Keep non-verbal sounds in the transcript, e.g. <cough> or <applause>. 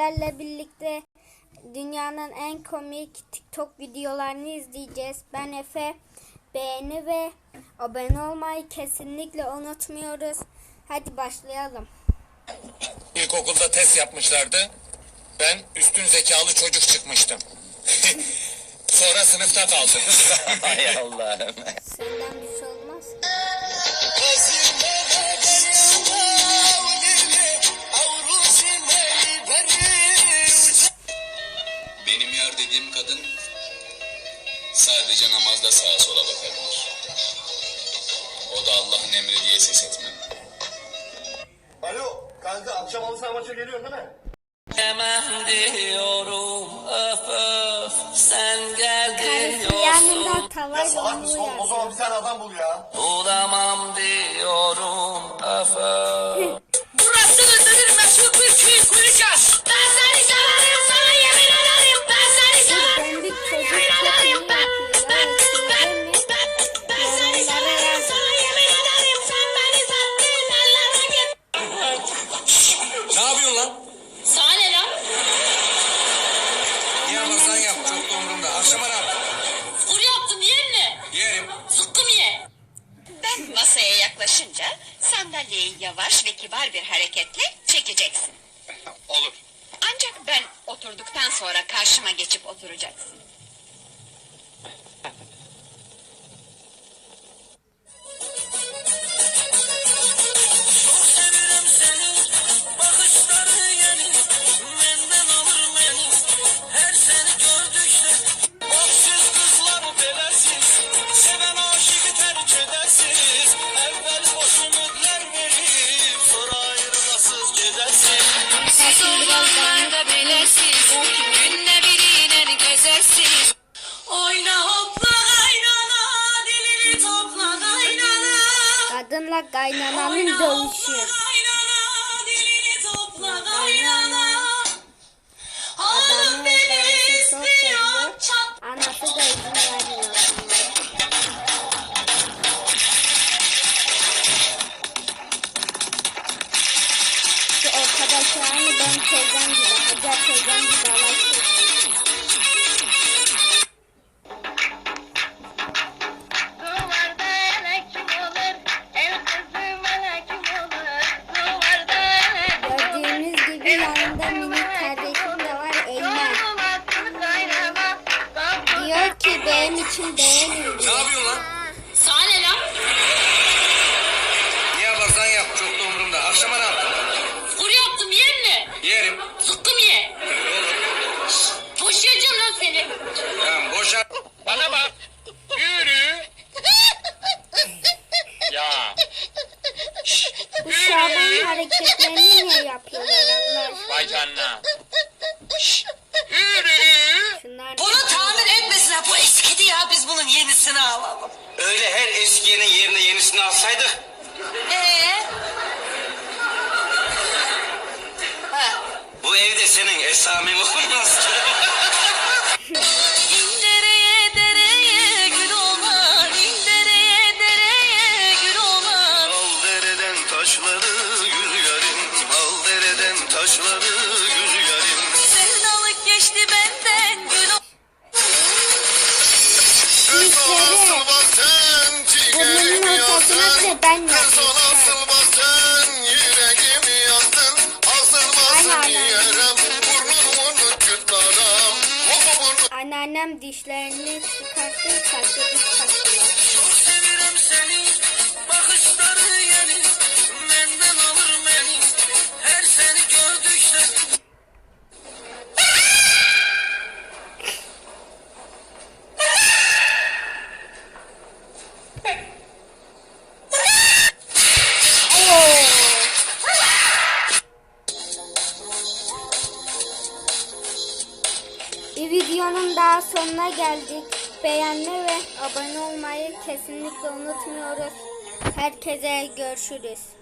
Sizlerle birlikte dünyanın en komik TikTok videolarını izleyeceğiz. Ben Efe. Beğeni ve abone olmayı kesinlikle unutmuyoruz. Hadi başlayalım. İlkokulda test yapmışlardı. Ben üstün zekalı çocuk çıkmıştım. <laughs> Sonra sınıfta kaldım. <laughs> Hay Allah'ım. Senden kadın sadece namazda sağa sola bakabilir. O da Allah'ın emri diye ses etmem. Alo kanka akşam halı saha maça geliyorsun değil mi? Hemen diyorum öf öf sen gel Karısı yanında diyorsun Ya tavayla salak mısın oğlum? O zaman bir tane adam bul ya. Sandalyeyi yavaş ve kibar bir hareketle çekeceksin. Olur. Ancak ben oturduktan sonra karşıma geçip oturacaksın. Kadınla kaynananın dövüşü. Adamı karısı çok seviyor. Anası da izin vermiyor. Şu ortadaki aynı benim teyzem gibi. Hacer teyzem benim için beğenin Ne yapıyorsun lan? Sana ne lan? Niye yaparsan yap çok da umurumda. Akşama ne yaptın? Kuru yaptım yer ne? Yerim. Zıkkım ye. Boşayacağım lan seni. Tamam boşa. Bana bak. Yürü. ya. Bu Şaban'ın hareketlerini niye yapıyorlar Allah aşkına? Vay canına. Yürü. Şunlar eskidi ya biz bunun yenisini alalım. Öyle her eskiyenin yerine yenisini alsaydık. Sen burnunun ortasına bile ben. Anneannem. dişlerini çıkarttı, saçlı diş taktılar. Videonun daha sonuna geldik. Beğenme ve abone olmayı kesinlikle unutmuyoruz. Herkese görüşürüz.